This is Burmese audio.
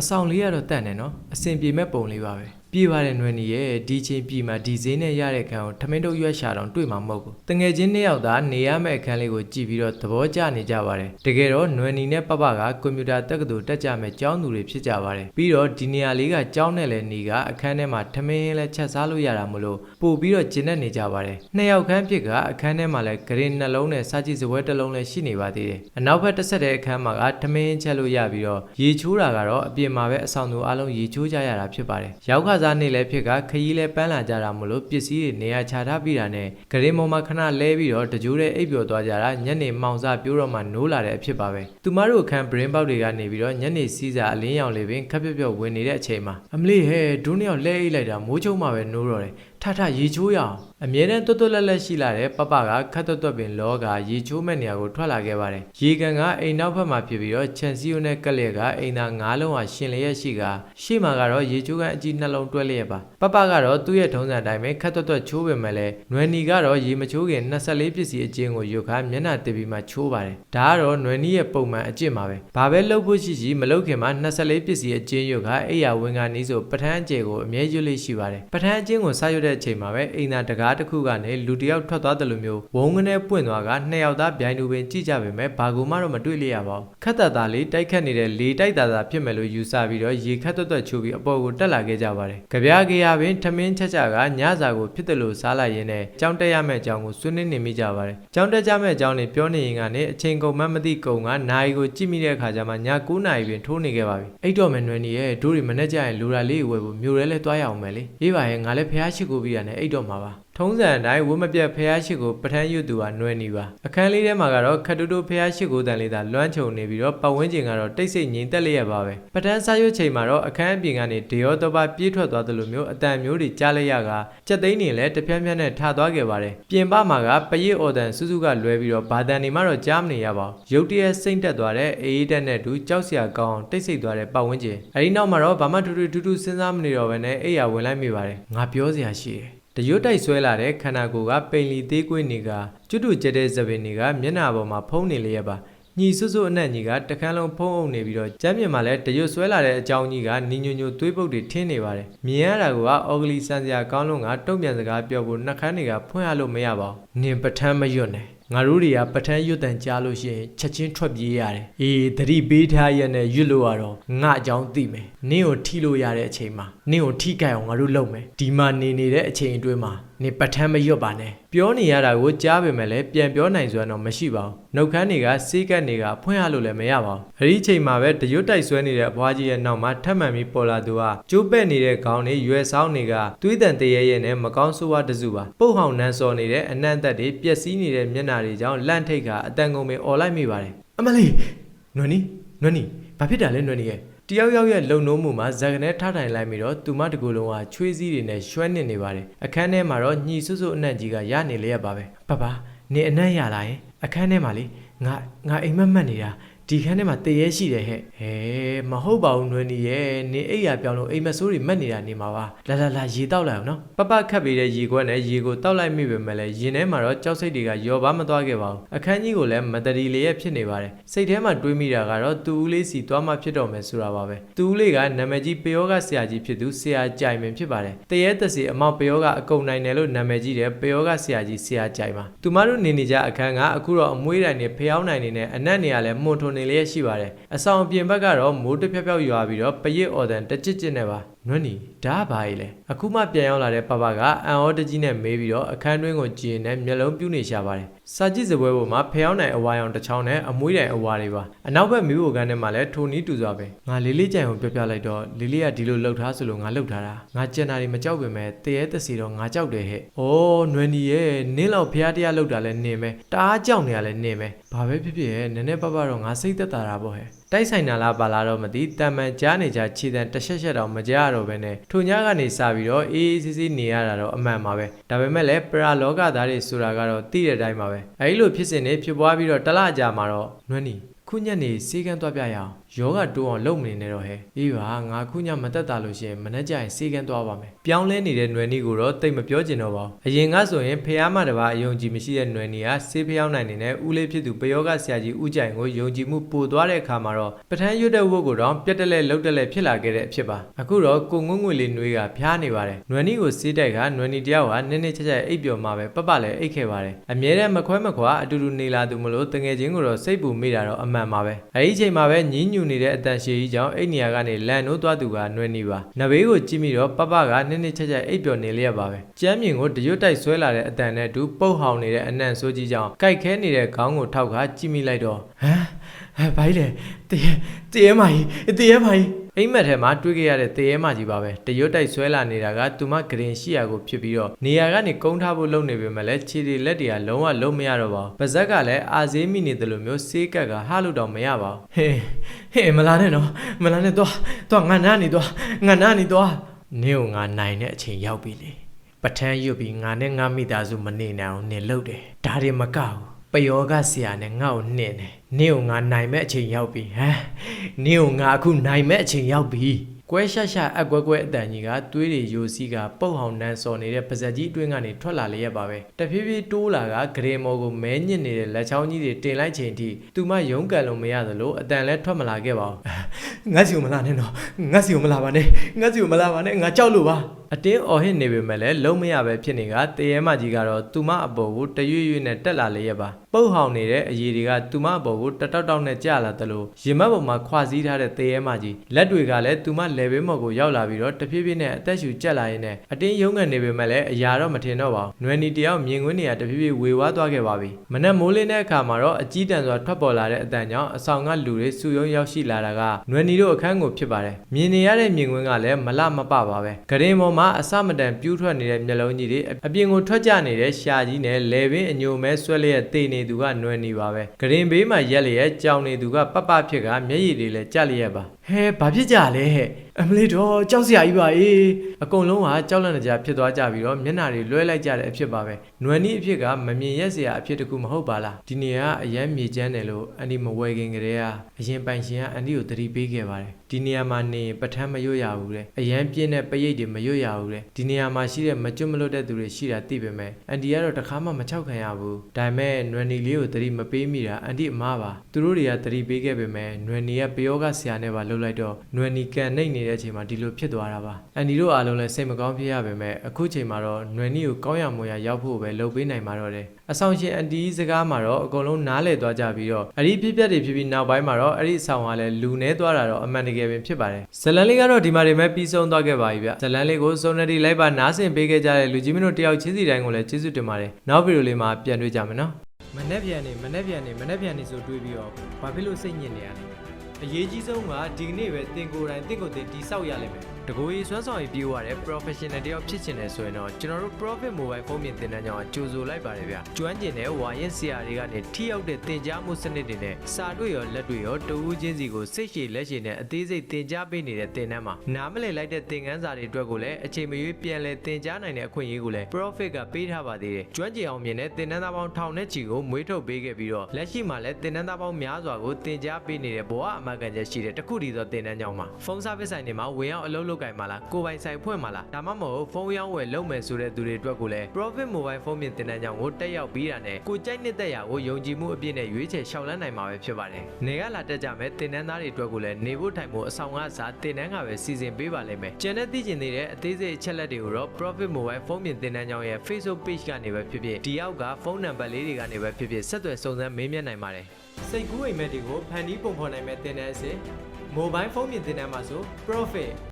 အဆောင်လေးကတော့တန့်တယ်နော်အဆင်ပြေမဲ့ပုံလေးပါပဲ ပြေးပါတယ်နွယ်နီရဲ့ဒီချင်းပြည်မှာဒီဈေးနဲ့ရတဲ့ခံကိုထမင်းတို့ရွက်ရှာတော့တွေ့မှာမဟုတ်ဘူးတငယ်ချင်းနှစ်ယောက်သားနေရမယ့်အခန်းလေးကိုကြည့်ပြီးတော့သဘောကျနေကြပါတယ်တကယ်တော့နွယ်နီနဲ့ပပကကွန်ပျူတာတက္ကသိုလ်တက်ကြမဲ့ကျောင်းသူတွေဖြစ်ကြပါတယ်ပြီးတော့ဒီနေရာလေးကကျောင်းနဲ့လည်းနေကအခန်းထဲမှာထမင်းလည်းချက်စားလို့ရတာမလို့ပို့ပြီးတော့ကျဉ်နေကြပါတယ်နှစ်ယောက်ခန်းဖြစ်ကအခန်းထဲမှာလည်းဂရင်နှလုံးနဲ့စာကြည့်စပွဲတစ်လုံးလည်းရှိနေပါသေးတယ်အနောက်ဘက်တစ်ဆက်တဲ့အခန်းမှာကထမင်းချက်လို့ရပြီးတော့ရေချိုးတာကတော့အပြင်မှာပဲအဆောင်သူအလုံးရေချိုးကြရတာဖြစ်ပါတယ်ရောက်ခစားနေလည်းဖြစ်ကခရီးလည်းပန်းလာကြတာမလို့ပစ္စည်းတွေနေရာချထားပြီးတာနဲ့ဂရင်ပေါ်မှာခဏလဲပြီးတော့တကြိုးတဲ့အိပ်ပျော်သွားကြတာညနေမှောင်စပြိုးတော့မှနိုးလာတဲ့အဖြစ်ပါပဲသူမတို့အခန်း brain box တွေကနေပြီးတော့ညနေစီးစာအလင်းရောင်လေးပင်ခက်ပြက်ပြက်ဝင်နေတဲ့အချိန်မှာအမလေးဟဲ့ဒုနှစ်ယောက်လဲအိတ်လိုက်တာမိုးချုံမှပဲနိုးတော့တယ်ထထရေချိုးရအောင် အမြဲတမ်းတွတ်တွတ်လက်လက်ရှိလာတဲ့ပပကခတ်တွတ်တွတ်ပင်လောကရေချိုးမဲ့နေရာကိုထွက်လာခဲ့ပါတယ်ရေကန်ကအိမ်နောက်ဘက်မှာဖြစ်ပြီးတော့ချန်စီယိုနဲ့ကက်လျက်ကအိမ်သား၅လုံးဟာရှင်လျက်ရှိကရှေ့မှာကတော့ရေချိုးကန်အကြီးနှလုံးတွဲလျက်ပါပပကတော့သူ့ရဲ့ထုံးစံအတိုင်းပဲခတ်တွတ်တွတ်ချိုးပေမဲ့လည်းနွယ်နီကတော့ရေမချိုးခင်24ပစ္စည်းအကျဉ်းကိုရုပ်ခါမျက်နှာတစ်ပြီးမှချိုးပါတယ်ဒါကတော့နွယ်နီရဲ့ပုံမှန်အကျင့်ပါပဲဘာပဲလုပ်ဖို့ရှိရှိမလုပ်ခင်မှာ24ပစ္စည်းအကျဉ်းရုပ်ခါအိယာဝင်ကနီးဆိုပထန်းအကျယ်ကိုအမြဲရွတ်လေးရှိပါတယ်ပထန်းအကျဉ်းကိုစားရွတ်တဲ့အချိန်မှာပဲအိမ်သားတကားတစ်ခုကနေလူတစ်ယောက်ထွက်သွားတယ်လို့မျိုးဝုန်းကနေပွင့်သွားကနှစ်ယောက်သားဗျိုင်းလူပင်ကြည့်ကြပေမဲ့ဘာကူမှတော့မတွေ့လျရပါဘူးခက်တတာလေးတိုက်ခတ်နေတဲ့လေတိုက်တာတာဖြစ်မယ်လို့ယူဆပြီးတော့ရေခတ်တွတ်တွတ်ချိုးပြီးအပေါ်ကိုတက်လာခဲ့ကြပါတယ်ကြပြားကြရပင်ထမင်းချက်ချကညစာကိုဖြစ်တယ်လို့စားလိုက်ရင်းနဲ့ကြောင်းတက်ရမယ့်အကြောင်းကိုဆွေးနွေးနေမိကြပါတယ်ကြောင်းတက်ကြမယ့်အကြောင်းတွေပြောနေရင်ကနေအချိန်ကုန်မှမသိကုန်ကနိုင်ကိုကြည့်မိတဲ့အခါကျမှည9နာရီပင်ထိုးနေခဲ့ပါပြီအဲ့တော့မယ်နွယ်နေရဲ့တို့တွေမနေ့ကျရင်လူရာလေးဝယ်ဖို့မျိုးရဲလဲတွားရအောင်မယ်လေအေးပါရဲ့ငါလည်းဖះရှိကိုပြီးရတယ်အဲ့တော့မှာပါထုံးစံအတိုင်းဝတ်မပြတ်ဖះရှိကိုပထန်းရွတ်သူကနှွဲနေပါအခန်းလေးထဲမှာကတော့ခတ်တူတူဖះရှိကိုတန်လေးသာလွမ်းချုံနေပြီးတော့ပတ်ဝန်းကျင်ကတော့တိတ်ဆိတ်ငြိမ်သက်လျက်ပါပဲပထန်းစားရွတ်ချိန်မှာတော့အခန်းအပြင်ကနေဒေယောတောပါပြေးထွက်သွားသလိုမျိုးအတန်မျိုးတွေကြားလိုက်ရကကြက်သိန်းနေလည်းတစ်ပြက်ပြက်နဲ့ထသွားခဲ့ပါတယ်ပြင်ပမှာကပရစ်အော်တန်စုစုကလွဲပြီးတော့ဘာတန်နေမှတော့ကြားမနေရပါဘူးရုတ်တရက်စိမ့်တက်သွားတဲ့အေးအေးတက်နဲ့တူကြောက်စရာကောင်းအောင်တိတ်ဆိတ်သွားတဲ့ပတ်ဝန်းကျင်အဲဒီနောက်မှာတော့ဘာမှထူးထူးထူးထူးစဉ်းစားမနေတော့ဘဲနဲ့အိယာဝင်လိုက်မိပါတယ်ငါပြောစရာရှိတယ် တရွတ်တိုက်ဆွဲလာတဲ့ခန္ဓာကိုယ်ကပိန်လီသေးကွေးနေကကျွတ်တူကျတဲ့သပင်တွေကမျက်နှာပေါ်မှာဖုံးနေလျက်ပါညီစွတ်စွတ်အနက်ညီကတခန်းလုံးဖုံးအုပ်နေပြီးတော့ကျမ်းပြင်မှာလည်းတရွတ်ဆွဲလာတဲ့အကြောင်းကြီးကနီညိုညိုသွေးပုတ်တွေထင်းနေပါတယ်မြင်ရတာကအော်ဂလီစံစရာကောင်းလုံးကတုံ့ပြန်စကားပြောဖို့နှက်ခမ်းတွေကဖွင့်ရလို့မရပါဘူးနင်ပထမ်းမရွတ်နဲ့ ငါတို့တွေကပထန်းရွတ်တန်ကြားလို့ရှိရင်ချက်ချင်းထွက်ပြေးရတယ်။အေးသတိပေးထားရတဲ့ရွတ်လို့ရတော့ငါအကြောင်းသိမယ်။နင့်ကိုထိလို့ရတဲ့အချိန်မှာနင့်ကိုထိကြိုက်အောင်ငါတို့လုပ်မယ်။ဒီမှာနေနေတဲ့အချိန်အတွင်းမှာ နင်ပထန်းမရွတ်ပါနဲ့။ပြောနေရတာကိုကြားပေမဲ့လည်းပြန်ပြောနိုင်စွမ်းတော့မရှိပါဘူး။နှုတ်ခမ်းတွေကစေးကပ်တွေကဖွင့်ရလို့လည်းမရပါဘူး။အဲဒီအချိန်မှာပဲတရွတ်တိုက်ဆွဲနေတဲ့အဘွားကြီးရဲ့နောက်မှာထပ်မံပြီးပေါ်လာသူကကျိုးပဲ့နေတဲ့ခေါင်းတွေရွယ်ဆောင်တွေကသွေးတန်တရဲရဲနဲ့မကောင်းဆိုးဝါးတစုပါ။ပုတ်ဟောင်နန်းစော်နေတဲ့အနံ့သက်တွေပျက်စီးနေတဲ့မျက်နှာတွေကြောင့်လန့်ထိတ်ကအတန်ကုန်ပင်អော်လိုက်မိပါတယ်။အမလေးနွနီနွနီဘာဖြစ်တာလဲနွနီရဲ့ တယောက်ယောက်ရဲ့လုံနှုံးမှုမှာဇက်ကနေထထိုင်လိုက်ပြီးတော့သူမတကူလုံးကချွေးစည်းတွေနဲ့ရွှဲနစ်နေပါတယ်အခန်းထဲမှာတော့ညှီဆွဆွအနံ့ကြီးကရနေလျက်ပါပဲပပနေအနံ့ရလာရင်အခန်းထဲမှာလေငါငါအိမ်မက်မက်နေတာ ဒီခန်းထဲမှာတရေရှိတယ်ဟဲ့ဟဲမဟုတ်ပါဘူးနွယ်နီရဲ့နေအိပ်ရပြောင်းလို့အိမ်မက်ဆိုးတွေမက်နေတာနေမှာပါလာလာလာရေတောက်လိုက်အောင်နော်ပပခတ်ပြီးတဲ့ရေခွက်နဲ့ရေကိုတောက်လိုက်မိပေမဲ့လည်းရင်ထဲမှာတော့ကြောက်စိတ်တွေကယောပါမသွားခဲ့ပါဘူးအခန်းကြီးကိုလည်းမတရီလေးရဲ့ဖြစ်နေပါတယ်စိတ်ထဲမှာတွေးမိတာကတော့သူဦးလေးစီသွားမှဖြစ်တော့မယ်ဆိုတာပါပဲသူဦးလေးကနာမည်ကြီးပယောဂဆရာကြီးဖြစ်သူဆရာကြိုင်ပင်ဖြစ်ပါတယ်တရေတစီအမောက်ပယောဂအကုန်နိုင်တယ်လို့နာမည်ကြီးတဲ့ပယောဂဆရာကြီးဆရာကြိုင်ပါသူမတို့နေနေကြအခန်းကအခုတော့အမွှေးတိုင်နဲ့ဖျောင်းနိုင်နေနဲ့အနက်နေရလဲမှုန်ထွန်နေလျက်ရှိပါတယ်အဆောင်အပြင်ဘက်ကတော့မိုးတစ်ဖြက်ဖြောက်ရွာပြီးတော့ပရစ်အော်တန်တကြစ်ကြစ်နဲ့ပါနွန်းနီဒါကဘာကြီးလဲအခုမှပြန်ရောက်လာတဲ့ပပကအန်အောတကြီးနဲ့မေးပြီးတော့အခန်းတွင်းကိုကြည့်နေမျက်လုံးပြူးနေရှာပါတယ်စာကြည့်စပွဲပေါ်မှာဖျောင်းနိုင်အဝါရောင်တစ်ချောင်းနဲ့အမွှေးတိုင်အဝါတွေပါအနောက်ဘက်မီးဘိုကန်ထဲမှာလည်းထိုနီးတူစွာပဲငါလေးလေးကြိုင်ကိုပြောပြလိုက်တော့လေးလေးကဒီလိုလှုပ်ထားဆိုလို့ငါလှုပ်ထားတာငါကြံတာတွေမကြောက်ပင်မဲ့တရေတစီတော့ငါကြောက်တယ်ဟဲ့ဩနွယ်နီရဲ့နင်းလောက်ဖျားတရားလှုပ်တာလဲနင်းမယ်တအားကြောက်နေရလဲနင်းမယ်ဘာပဲဖြစ်ဖြစ်ရဲ့နည်းနည်းပပတော့ငါစိတ်သက်သာတာပေါ့ဟဲ့ တိုက်ဆိုင်တာလားပါလားတော့မသိတံမှန်ကြားနေကြခြေတံတစ်ချက်ချက်တော့မကြားရတော့ဘဲနဲ့ထိုညကနေစပြီးတော့အေးအေးဆေးဆေးနေရတာတော့အမှန်ပါပဲဒါပေမဲ့လည်းပရာလောကသားတွေဆိုတာကတော့သိတဲ့အတိုင်းပါပဲအဲဒီလိုဖြစ်စဉ်တွေဖြစ်ပွားပြီးတော့တစ်လကြာမှာတော့နွမ်းနီခုညက်နေစေးကန်းသွားပြရအောင် ယောဂတိုးအောင်လုပ်မနေနဲ့တော့ဟဲ့အေးပါငါခုညမတက်တာလို့ရှိရင်မနေ့ကျရင်စေကန်းသွားပါမယ်ပြောင်းလဲနေတဲ့နွယ်နီကိုတော့တိတ်မပြောချင်တော့ပါဘူးအရင်ကဆိုရင်ဖះမတပါအယုံကြည်မရှိတဲ့နွယ်နီကစေးဖျောင်းနိုင်နေတဲ့ဦးလေးဖြစ်သူပယောဂဆရာကြီးဦးကြိုင်ကိုယုံကြည်မှုပို့သွားတဲ့အခါမှာတော့ပထန်းရွတ်တဲ့ဝတ်ကိုတော့ပြက်တက်လက်လှုပ်တက်လက်ဖြစ်လာခဲ့တဲ့အဖြစ်ပါအခုတော့ကိုငွငွေလေးနွေးကဖျားနေပါတယ်နွယ်နီကိုစေးတိုက်ကနွယ်နီတယောက်ကနည်းနည်းချက်ချက်အိပ်ပျော်မှာပဲပပလည်းအိပ်ခဲ့ပါတယ်အမြဲတမ်းမခွဲမခွာအတူတူနေလာသူမလို့တငယ်ချင်းကိုတော့စိတ်ပူမိတာတော့အမှန်ပါပဲအဲဒီချိန်မှာပဲညင်းညူနေတဲ့အတန်ရှည်ကြီးကြောင့်အိတ်နေရာကနေလန်နိုးသွားသူကຫນွယ်နီပါနဘေးကိုကြည့်မိတော့ပပကနည်းနည်းချက်ချက်အိပ်ပျော်နေလျက်ပါပဲကျမ်းမြင်ကိုတရွတ်တိုက်ဆွဲလာတဲ့အတန်နဲ့အတူပုတ်ဟောင်နေတဲ့အနံ့ဆိုးကြီးကြောင့်ကြိုက်ခဲနေတဲ့ခေါင်းကိုထောက်ခါကြည့်မိလိုက်တော့ဟမ်ဟဲ့ဘိုင်းလေတရေတရေမကြီးတရေမကြီး အိမ်မက်ထဲမှာတွေ့ခဲ့ရတဲ့တရေမကြီးပါပဲတရွတ်တိုက်ဆွဲလာနေတာကသူမဂရင်ရှိရာကိုဖြစ်ပြီးတော့နေရာကနေကုန်းထားဖို့လုပ်နေပေမဲ့လည်းခြေတွေလက်တွေကလုံးဝလုံးမရတော့ပါဘူးပါဇက်ကလည်းအာဈေးမိနေတယ်လို့မျိုးစေးကက်ကဟာလို့တော့မရပါဘူးဟေးဟေးမလာနဲ့နော်မလာနဲ့တော့တော့ငါနားနေတော့ငါနားနေတော့နင်းကိုငါနိုင်တဲ့အချိန်ရောက်ပြီလေပထန်းရွတ်ပြီးငါနဲ့ငါမိသားစုမနေနိုင်အောင်နင်လှုပ်တယ်ဒါတွေမကဘူး ပယောဂဆရာနဲ့ငါ့ကိုနှင်တယ်နင့်ကိုငါနိုင်မဲ့အချိန်ရောက်ပြီဟမ်နင့်ကိုငါအခုနိုင်မဲ့အချိန်ရောက်ပြီကွဲရှက်ရှက်အကွဲကွဲအတန်ကြီးကသွေးတွေယိုစီးကပုတ်ဟောင်နန်းစော်နေတဲ့ပါဇက်ကြီးအတွင်းကနေထွက်လာလျက်ပါပဲတဖြည်းဖြည်းတိုးလာကဂရေမော်ကိုမဲညစ်နေတဲ့လက်ချောင်းကြီးတွေတင်လိုက်ချိန်ထိသူမရုံးကန်လို့မရသလိုအတန်လည်းထွက်မလာခဲ့ပါဘူး ငါစီကိုမလာနဲ့တော့ငါစီကိုမလာပါနဲ့ငါစီကိုမလာပါနဲ့ငါကြောက်လို့ပါအတင်းအော်ဟစ်နေပေမဲ့လည်းလုံးမရပဲဖြစ်နေကတရေမကြီးကတော့သူမအပေါ်ကိုတရွရွနဲ့တက်လာလျက်ပါပုတ်ဟောင်နေတဲ့အရေးတွေကသူမအပေါ်ကိုတတောက်တောက်နဲ့ကျလာသလိုရင်မပေါ်မှာခွာစည်းထားတဲ့တရေမကြီးလက်တွေကလည်းသူမလေဘေးမော်ကိုရောက်လာပြီးတော့တဖြည်းဖြည်းနဲ့အသက်ရှူကျက်လာရင်းနဲ့အတင်းရုံးကန်နေပေမဲ့လည်းအရာတော့မထင်တော့ပါဘူး။နွယ်နီတယောက်မြင်ကွင်းနေရတဖြည်းဖြည်းဝေဝါးသွားခဲ့ပါပြီ။မနက်မိုးလင်းတဲ့အခါမှာတော့အကြီးတန်းစွာထွက်ပေါ်လာတဲ့အတန်ကြောင့်အဆောင်ကလူတွေစုယုံရောက်ရှိလာတာကနွယ်နီတို့အခန်းကိုဖြစ်ပါတယ်။မြင်နေရတဲ့မြင်ကွင်းကလည်းမလမပပါပဲ။ဂရင်ပေါ်မှာအစမတန်ပြူးထွက်နေတဲ့မျက်လုံးကြီးတွေအပြင်ကိုထွက်ကြနေတဲ့ရှာကြီးနဲ့လေပင်အညိုမဲဆွဲလျက်တေနေသူကနွယ်နီပါပဲ။ဂရင်ဘေးမှာရက်လျက်ကြောင်နေသူကပပဖြစ်ကမျက်ရည်တွေလည်းကျလျက်ပါ။ဟဲဘာဖြစ်ကြလဲဟဲ့အမလေးတော့ကြောက်စရာကြီးပါအေးအကုန်လုံးကကြောက်လန့်ကြဖြစ်သွားကြပြီးတော့မျက်နှာတွေလွှဲလိုက်ကြတဲ့အဖြစ်ပါပဲနွယ်နီးအဖြစ်ကမမြင်ရက်စရာအဖြစ်တကူမဟုတ်ပါလားဒီနေရာကအရန်မြေကျန်းတယ်လို့အန်ဒီမဝယ်ခင်ကလေးကအရင်ပိုင်ရှင်ကအန်ဒီကိုသတိပေးခဲ့ပါတယ်ဒီနေရာမှာနေရင်ပထမ်းမရွတ်ရဘူးတဲ့အရန်ပြင်းတဲ့ပရိတ်တွေမရွတ်ရဘူးတဲ့ဒီနေရာမှာရှိတဲ့မကျွတ်မလွတ်တဲ့သူတွေရှိတာသိပေမဲ့အန်ဒီကတော့တခါမှမချောက်ခံရဘူးဒါပေမဲ့နွယ်နီလေးကိုသတိမပေးမိတာအန်ဒီအမားပါသူတို့တွေကသတိပေးခဲ့ပေမဲ့နွယ်နီကပယောဂဆရာနဲ့ပါလှုပ်လိုက်တော့နွယ်နီကန်နှိတ်နေတဲ့အချိန်မှာဒီလိုဖြစ်သွားတာပါအန်ဒီတို့အားလုံးလည်းစိတ်မကောင်းဖြစ်ရပေမဲ့အခုချိန်မှာတော့နွယ်နီကိုကောင်းရမွန်ရရောက်ဖို့ပဲလုပ်ပေးနိုင်မှာတော့တယ်အဆောင်ရှင်အန်တီစကားမှာတော့အကုန်လုံးနားလည်သွားကြပြီးတော့အဲ့ဒီဖြစ်ပျက်တွေဖြစ်ပြီးနောက်ပိုင်းမှာတော့အဲ့ဒီအဆောင်ကလည်းလူနေသွားတာတော့အမှန်တကယ်ပင်ဖြစ်ပါတယ်ဇလန်လေးကတော့ဒီမှာတွေမဲ့ပြီးဆုံးသွားခဲ့ပါပြီဗျဇလန်လေးကိုစုံနေတီလိုက်ပါနားဆင်ပေးခဲ့ကြတဲ့လူကြီးမင်းတို့တယောက်ချင်းစီတိုင်းကိုလည်းကျေးဇူးတင်ပါတယ်နောက်ဗီဒီယိုလေးမှာပြန်တွေ့ကြမယ်နော်မနေ့ပြန်နေမနေ့ပြန်နေမနေ့ပြန်နေဆိုတွေးပြီးတော့ဘာဖြစ်လို့စိတ်ညစ်နေရလဲ အရေးကြီးဆုံးကဒီကနေ့ပဲတင်ကိုယ်တိုင်တင့်ကိုယ်တင်တိဆောက်ရလိမ့်မယ်တကူရီစွမ်းဆောင်ရေးပြေးရတဲ့ professional တယောက်ဖြစ်ချင်တယ်ဆိုရင်တော့ကျွန်တော်တို့ Profit Mobile ဖုန်းမြင်သင်တန်းကြောင့်ကြိုဆိုလိုက်ပါတယ်ဗျ။ကျွမ်းကျင်တဲ့ဝါရင်ဆရာတွေကနေထိရောက်တဲ့သင်ကြားမှုစနစ်တွေနဲ့စာတွေ့ရောလက်တွေ့ရောတဝူးချင်းစီကိုစိတ်ရှည်လက်ရှည်နဲ့အသေးစိတ်သင်ကြားပေးနေတဲ့သင်တန်းမှာနားမလည်လိုက်တဲ့သင်ခန်းစာတွေအတွက်ကိုလည်းအချိန်မရွေးပြန်လည်သင်ကြားနိုင်တဲ့အခွင့်အရေးကိုလည်း Profit ကပေးထားပါသေးတယ်။ကျွမ်းကျင်အောင်မြင်တဲ့သင်တန်းသားပေါင်းထောင်နဲ့ချီကိုမွေးထုတ်ပေးခဲ့ပြီးတော့လက်ရှိမှာလည်းသင်တန်းသားပေါင်းများစွာကိုသင်ကြားပေးနေတဲ့ဘဝအမှန်ကန်ချက်ရှိတဲ့တခုတည်းသောသင်တန်းကြောင့်မှာဖုန်း service ဆိုင်တွေမှာဝင်ရောက်အလုပ်လုပ်ကင်မှာလားကိုယ်ပိုင်ဆိုင်ဖွင့်မှာလားဒါမှမဟုတ်ဖုန်းရောင်းဝယ်လုပ်မယ်ဆိုတဲ့သူတွေအတွက်ကိုလည်း profit mobile phone ပြင်တင်တန်းကြောင်းကိုတက်ရောက်ပြီးတာနဲ့ကိုကြိုက်နှစ်သက်ရာကိုယုံကြည်မှုအပြည့်နဲ့ရွေးချယ်ရှောက်လန်းနိုင်မှာပဲဖြစ်ပါတယ်နေကလာတက်ကြမဲ့တင်တန်းသားတွေအတွက်ကိုလည်းနေဖို့ထိုင်ဖို့အဆောင်ကစားတင်တန်းကပဲစီစဉ်ပေးပါလိမ့်မယ်ကျန်တဲ့သိကျင်နေတဲ့အသေးစိတ်အချက်လက်တွေကိုတော့ profit mobile phone ပြင်တင်တန်းကြောင်းရဲ့ Facebook page ကနေပဲဖြစ်ဖြစ်ဒီအောက်ကဖုန်းနံပါတ်လေးတွေကနေပဲဖြစ်ဖြစ်ဆက်သွယ်စုံစမ်းမေးမြန်းနိုင်ပါတယ်စိတ်ကူးအိမ်မက်တွေကိုဖန်တီးပုံဖော်နိုင်မဲ့တင်တန်းအစစ် mobile phone ပြင်တင်တန်းမှာဆို profit